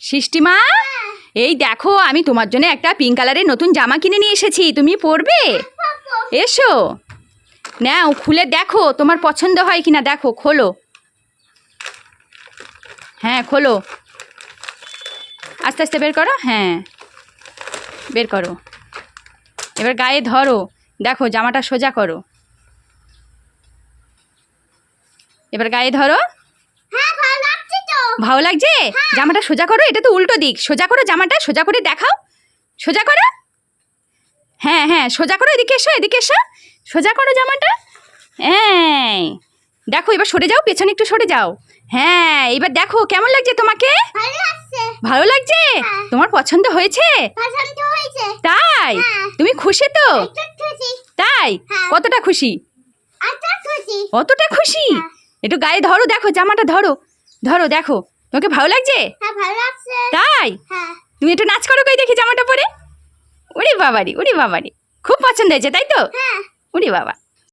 সৃষ্টিমা? এই দেখো, আমি তোমার জন্য একটা পিঙ্ক কালারের নতুন জামা কিনে নিয়ে এসেছি। তুমি পরবে? এসো। নাও, খুলে দেখো, তোমার পছন্দ হয় কিনা? দেখো, খোলো। হ্যাঁ খোলো। আস্তে আস্তে বের করো? হ্যাঁ। বের করো। এবার গায়ে ধরো। দেখো, জামাটা সোজা করো। এবার গায়ে ধরো। ভালো লাগছে? জামাটা সোজা করো এটা তো উল্টো দিক। সোজা করো জামাটা সোজা করে দেখাও। সোজা করো। হ্যাঁ হ্যাঁ সোজা করো এদিকে এসো এদিকে এসো। সোজা করো জামাটা। হ্যাঁ দেখো এবার সরে যাও পেছনে একটু সরে যাও। হ্যাঁ এবার দেখো কেমন লাগছে তোমাকে? ভালো লাগছে। হ্যাঁ। তোমার পছন্দ হয়েছে? তাই? হ্যাঁ। তুমি খুশি তো? তাই? হ্যাঁ। কতটা খুশি? আচ্ছা খুশি। কতটা খুশি? হ্যাঁ। একটু গায়ে ধরো দেখো জামাটা ধরো। ধরো দেখো তোমাকে ভালো লাগছে? হ্যাঁ তাই? হ্যাঁ। তুমি একটু নাচ করো কই দেখি জামাটা পরে। উড়ি বাবারি উড়ি বাবারি। খুব পছন্দ হয়েছে তাই তো? হ্যাঁ। উড়ি বাবা।